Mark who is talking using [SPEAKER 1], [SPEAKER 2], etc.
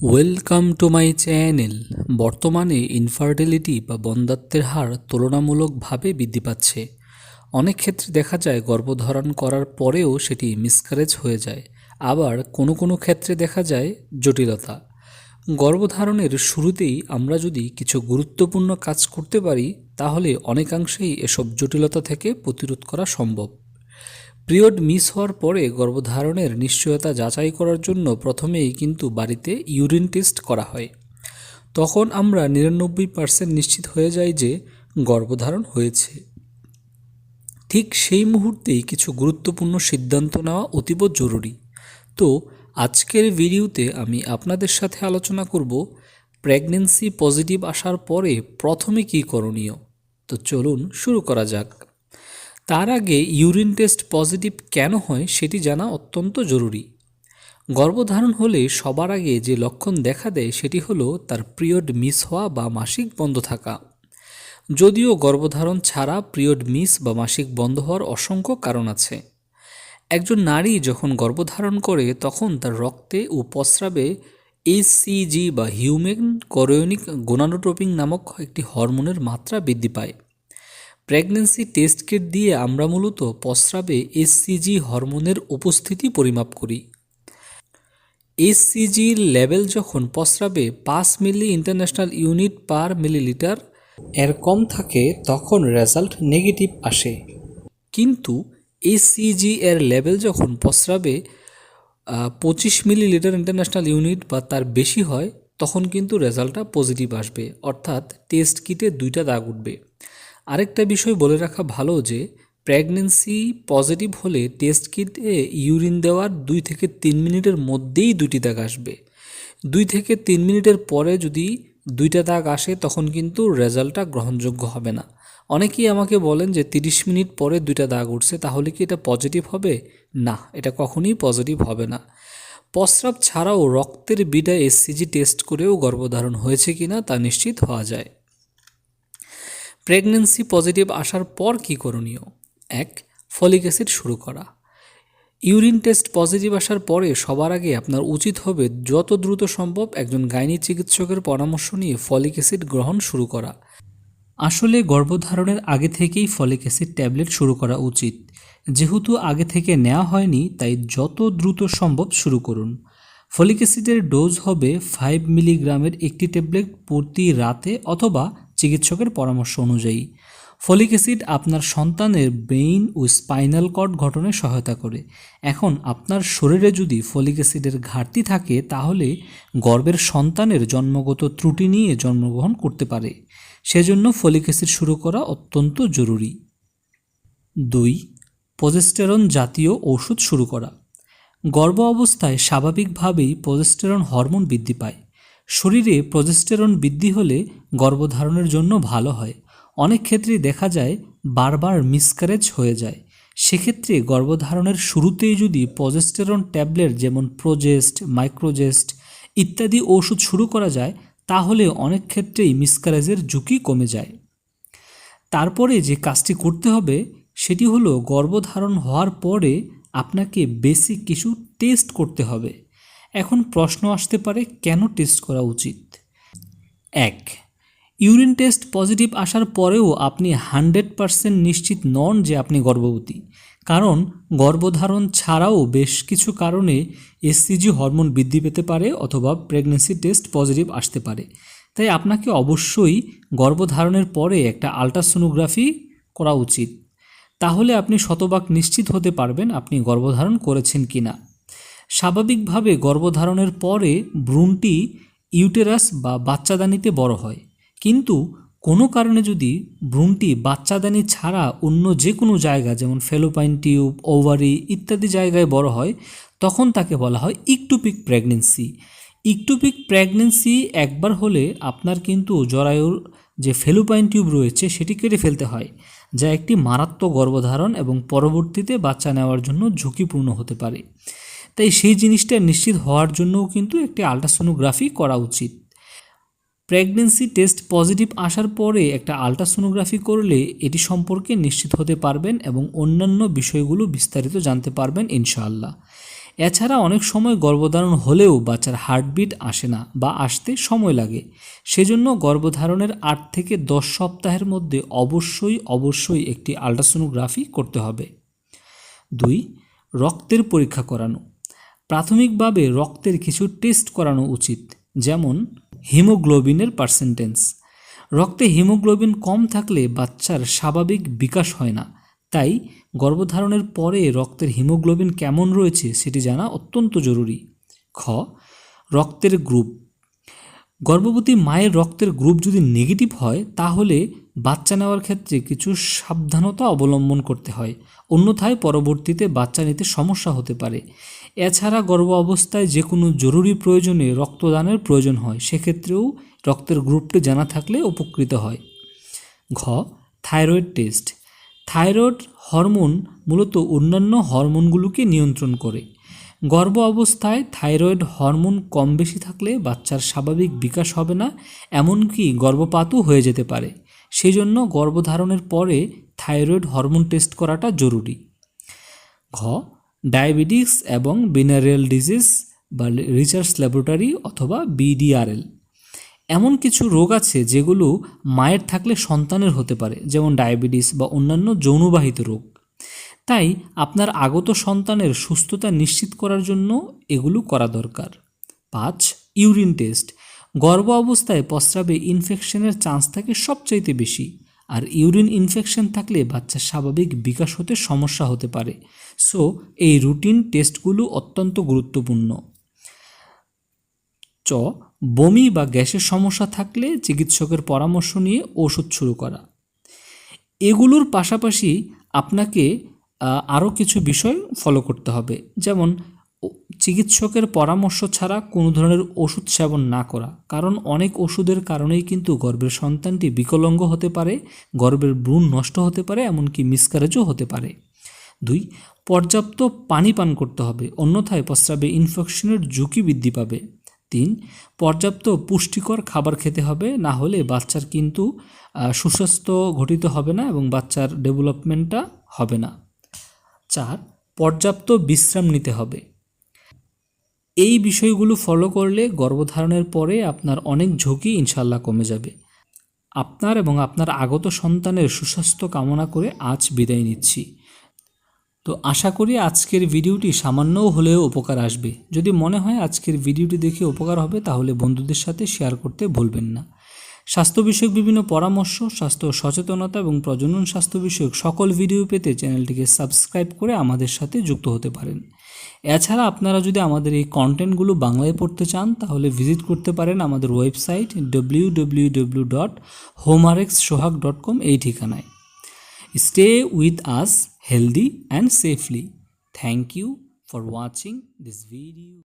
[SPEAKER 1] Welcome to my channel বর্তমানে infertility বা বন্ধ্যাত্বের হার তুলনামূলকভাবে বৃদ্ধি পাচ্ছে। অনেক ক্ষেত্রে দেখা যায় গর্ভধারণ করার পরেও সেটি মিসক্যারেজ হয়ে যায়। আবার কোনো কোনো ক্ষেত্রে দেখা যায় জটিলতা। গর্ভধারণের শুরুতেই আমরা যদি কিছু গুরুত্বপূর্ণ কাজ করতে পারি, তাহলে অনেকাংশেই এসব জটিলতা থেকে প্রতিরোধ করা সম্ভব। পিরিয়ড মিস হওয়ার পরে গর্ভধারণের নিশ্চয়তা যাচাই করার জন্য প্রথমেই কিন্তু বাড়িতে ইউরিন টেস্ট করা হয়। তখন আমরা নিরানব্বই পার্সেন্ট নিশ্চিত হয়ে যাই যে গর্ভধারণ হয়েছে। ঠিক সেই মুহূর্তেই কিছু গুরুত্বপূর্ণ সিদ্ধান্ত নেওয়া অতীব জরুরি। তো আজকের ভিডিওতে আমি আপনাদের সাথে আলোচনা করব প্রেগনেন্সি পজিটিভ আসার পরে প্রথমে কী করণীয়? তো চলুন শুরু করা যাক। তার আগে ইউরিন টেস্ট পজিটিভ কেন হয় সেটি জানা অত্যন্ত জরুরি। গর্ভধারণ হলে সবার আগে যে লক্ষণ দেখা দেয় সেটি হলো তার পিরিয়ড মিস হওয়া বা মাসিক বন্ধ থাকা। যদিও গর্ভধারণ ছাড়া পিরিয়ড মিস বা মাসিক বন্ধ হওয়ার অসংখ্য কারণ আছে। একজন নারী যখন গর্ভধারণ করে তখন তার রক্তে ও প্রস্রাবে এইচসিজি বা হিউম্যান কোরিওনিক গোনাডোট্রোপিং নামক একটি হরমোনের মাত্রা বৃদ্ধি পায়। প্রেগন্যান্সি টেস্ট কিট দিয়ে আমরা মূলত প্রস্রাবে এসসিজি হরমোনের উপস্থিতি পরিমাপ করি। এসসিজির লেভেল যখন প্রস্রাবে পাঁচ milli international unit per millilitre এর কম থাকে, তখন রেজাল্ট নেগেটিভ আসে। কিন্তু এসসিজি এর লেভেল যখন প্রস্রাবে পঁচিশ মিলিলিটার ইন্টারন্যাশনাল ইউনিট বা তার বেশি হয়, তখন কিন্তু রেজাল্টটা পজিটিভ আসবে। অর্থাৎ টেস্ট কিটে দুইটা দাগ উঠবে। আরেকটা বিষয় বলে রাখা ভালো যে প্রেগনেন্সি পজিটিভ হলে টেস্ট কিটে ইউরিন দেওয়ার দুই থেকে তিন মিনিটের মধ্যেই দুটি দাগ আসবে। দুই থেকে তিন মিনিটের পরে যদি দুইটা দাগ আসে, তখন কিন্তু রেজাল্টটা গ্রহণযোগ্য হবে না। অনেকেই আমাকে বলেন যে, তিরিশ মিনিট পরে দুইটা দাগ উঠছে, তাহলে কি এটা পজিটিভ হবে? না, এটা কখনই পজিটিভ হবে না। প্রস্রাব ছাড়াও রক্তের বিডা এসসিজি টেস্ট করেও গর্ভধারণ হয়েছে কিনা তা নিশ্চিত হওয়া যায়। প্রেগনেন্সি পজিটিভ আসার পর কী করণীয়? এক, ফলিক অ্যাসিড শুরু করা। ইউরিন টেস্ট পজিটিভ আসার পরে সবার আগে আপনার উচিত হবে যত দ্রুত সম্ভব একজন গাইনি চিকিৎসকের পরামর্শ নিয়ে ফলিক অ্যাসিড গ্রহণ শুরু করা। আসলে গর্ভধারণের আগে থেকেই ফলিক অ্যাসিড ট্যাবলেট শুরু করা উচিত। যেহেতু আগে থেকে নেওয়া হয়নি, তাই যত দ্রুত সম্ভব শুরু করুন। ফলিক অ্যাসিডের ডোজ হবে ফাইভ মিলিগ্রামের একটি ট্যাবলেট প্রতি রাতে অথবা চিকিৎসকের পরামর্শ অনুযায়ী, ফলিক অ্যাসিড আপনার সন্তানের ব্রেইন ও স্পাইনাল কর্ড গঠনে সহায়তা করে। এখন আপনার শরীরে যদি ফলিক অ্যাসিডের ঘাটতি থাকে, তাহলে গর্ভের সন্তানের জন্মগত ত্রুটি নিয়ে জন্মগ্রহণ করতে পারে। সেজন্য ফলিক অ্যাসিড শুরু করা অত্যন্ত জরুরি। দুই, প্রজেস্টেরন জাতীয় ওষুধ শুরু করা। গর্ভ অবস্থায় স্বাভাবিকভাবেই প্রজেস্টেরন হরমোন বৃদ্ধি পায়। শরীরে প্রজেস্টেরন বৃদ্ধি হলে গর্ভধারণের জন্য ভালো হয়। অনেক ক্ষেত্রেই দেখা যায় বারবার মিসক্যারেজ হয়ে যায়। সেক্ষেত্রে গর্ভধারণের শুরুতেই যদি প্রজেস্টেরন ট্যাবলেট যেমন প্রোজেস্ট, মাইক্রোজেস্ট ইত্যাদি ওষুধ শুরু করা যায়, তাহলে অনেক ক্ষেত্রেই মিসক্যারেজের ঝুঁকি কমে যায়। তারপরে যে কাজটি করতে হবে, সেটি হলো গর্ভধারণ হওয়ার পরে আপনাকে বেসিক কিছু টেস্ট করতে হবে। এখন প্রশ্ন আসতে পারে, কেন টেস্ট করা উচিত? এক ইউরিন টেস্ট পজিটিভ আসার পরেও আপনি হান্ড্রেড পারসেন্ট নিশ্চিত নন যে আপনি গর্ভবতী। কারণ গর্ভধারণ ছাড়াও বেশ কিছু কারণে এসসিজি হরমোন বৃদ্ধি পেতে পারে অথবা প্রেগনেন্সি টেস্ট পজিটিভ আসতে পারে। তাই আপনাকে অবশ্যই গর্ভধারণের পরে একটা আলট্রাসোনোগ্রাফি করা উচিত। তাহলে আপনি শতভাগ নিশ্চিত হতে পারবেন আপনি গর্ভধারণ করেছেন কি না স্বাভাবিকভাবে গর্ভধারণের পরে ভ্রূণটি ইউটেরাস বা বাচ্চাদানিতে বড় হয়। কিন্তু কোনো কারণে যদি ভ্রূণটি বাচ্চাদানি ছাড়া অন্য যে কোনো জায়গা, যেমন ফেলোপাইন টিউব, ওভারি ইত্যাদি জায়গায় বড় হয়, তখন তাকে বলা হয় ইকটুপিক প্রেগনেন্সি। ইকটুপিক প্রেগনেন্সি একবার হলে আপনার কিন্তু জরায়ুর যে ফেলোপাইন টিউব রয়েছে, সেটি কেটে ফেলতে হয়, যা একটি মারাত্মক গর্ভধারণ এবং পরবর্তীতে বাচ্চা নেওয়ার জন্য ঝুঁকিপূর্ণ হতে পারে। তাই সেই জিনিসটা নিশ্চিত হওয়ার জন্যও কিন্তু একটি আলট্রাসোনোগ্রাফি করা উচিত। প্রেগনেন্সি টেস্ট পজিটিভ আসার পরে একটা আলট্রাসোনোগ্রাফি করলে এটি সম্পর্কে নিশ্চিত হতে পারবেন এবং অন্যান্য বিষয়গুলো বিস্তারিত জানতে পারবেন ইনশাআল্লাহ। এছাড়া অনেক সময় গর্ভধারণ হলেও বাচ্চার হার্টবিট আসে না বা আসতে সময় লাগে। সেজন্য গর্ভধারণের আট থেকে দশ সপ্তাহের মধ্যে অবশ্যই অবশ্যই একটি আল্ট্রাসোনোগ্রাফি করতে হবে। দুই, রক্তের পরীক্ষা করানো। প্রাথমিকভাবে রক্তের কিছু টেস্ট করানো উচিত, যেমন হিমোগ্লোবিনের পার্সেন্টেজ। রক্তে হিমোগ্লোবিন কম থাকলে বাচ্চার স্বাভাবিক বিকাশ হয় না। তাই গর্ভধারণের পরে রক্তের হিমোগ্লোবিন কেমন রয়েছে সেটি জানা অত্যন্ত জরুরি। খ, রক্তের গ্রুপ। গর্ভবতী মায়ের রক্তের গ্রুপ যদি নেগেটিভ হয়, তাহলে বাচ্চা নেওয়ার ক্ষেত্রে কিছু সাবধানতা অবলম্বন করতে হয়। অন্যথায় পরবর্তীতে বাচ্চা নিতে সমস্যা হতে পারে। এছাড়া গর্ভ অবস্থায় যে কোনো জরুরি প্রয়োজনে রক্তদানের প্রয়োজন হয়, সেক্ষেত্রেও রক্তের গ্রুপটি জানা থাকলে উপকৃত হয়। ঘ, থাইরয়েড টেস্ট। থাইরয়েড হরমোন মূলত অন্যান্য হরমোনগুলোকে নিয়ন্ত্রণ করে। গর্ভ অবস্থায় থাইরয়েড হরমোন কম বেশি থাকলে বাচ্চার স্বাভাবিক বিকাশ হবে না, এমনকি গর্ভপাতও হয়ে যেতে পারে। সেই জন্য গর্ভধারণের পরে থাইরয়েড হরমোন টেস্ট করাটা জরুরি। ঘ, ডায়াবেটিস এবং বিনারিয়াল ডিজিজ বা রিসার্চ ল্যাবরেটরি অথবা বিডিআরএল। এমন কিছু রোগ আছে যেগুলো মায়ের থাকলে সন্তানের হতে পারে, যেমন ডায়াবেটিস বা অন্যান্য যৌনবাহিত রোগ। তাই আপনার আগত সন্তানের সুস্থতা নিশ্চিত করার জন্য এগুলো করা দরকার। পাঁচ, ইউরিন টেস্ট। গর্ভ অবস্থায় প্রস্রাবে ইনফেকশনের চান্স থাকে সবচাইতে বেশি। আর ইউরিন ইনফেকশন থাকলে বাচ্চার স্বাভাবিক বিকাশ হতে সমস্যা হতে পারে। সো, এই রুটিন টেস্টগুলো অত্যন্ত গুরুত্বপূর্ণ। চ, বমি বা গ্যাসের সমস্যা থাকলে চিকিৎসকের পরামর্শ নিয়ে ওষুধ শুরু করা। এগুলোর পাশাপাশি আপনাকে আরও কিছু বিষয় ফলো করতে হবে। যেমন চিকিৎসকের পরামর্শ ছাড়া কোনো ধরনের ওষুধ সেবন না করা। কারণ অনেক ওষুধের কারণেই কিন্তু গর্ভের সন্তানটি বিকলঙ্গ হতে পারে, গর্ভের ভ্রূণ নষ্ট হতে পারে, এমনকি মিসক্যারেজও হতে পারে। দুই, পর্যাপ্ত পানি পান করতে হবে, অন্যথায় প্রস্রাবে ইনফেকশনের ঝুঁকি বৃদ্ধি পাবে। তিন, পর্যাপ্ত পুষ্টিকর খাবার খেতে হবে, না হলে বাচ্চার কিন্তু সুস্বাস্থ্য ঘটিত হবে না এবং বাচ্চার ডেভেলপমেন্টটা হবে না। চার, পর্যাপ্ত বিশ্রাম নিতে হবে। এই বিষয়গুলো ফলো করলে গর্ভধারণের পরে আপনার অনেক ঝুঁকি ইনশাল্লাহ কমে যাবে। আপনার এবং আপনার আগত সন্তানের সুস্বাস্থ্য কামনা করে আজ বিদায় নিচ্ছি। তো আশা করি আজকের ভিডিওটি সামান্যও হলেও উপকার আসবে। যদি মনে হয় আজকের ভিডিওটি দেখে উপকার হবে, তাহলে বন্ধুদের সাথে শেয়ার করতে ভুলবেন না। স্বাস্থ্য বিষয়ক বিভিন্ন পরামর্শ, স্বাস্থ্য সচেতনতা এবং প্রজনন স্বাস্থ্য বিষয়ক সকল ভিডিও পেতে চ্যানেলটিকে সাবস্ক্রাইব করে আমাদের সাথে যুক্ত হতে পারেন। এছাড়া আপনারা যদি আমাদের এই কন্টেন্টগুলো বাংলায় পড়তে চান, তাহলে ভিজিট করতে পারেন আমাদের website W Sohag dot com এই ঠিকানায়। Stay with us healthy and safely thank you for watching this video.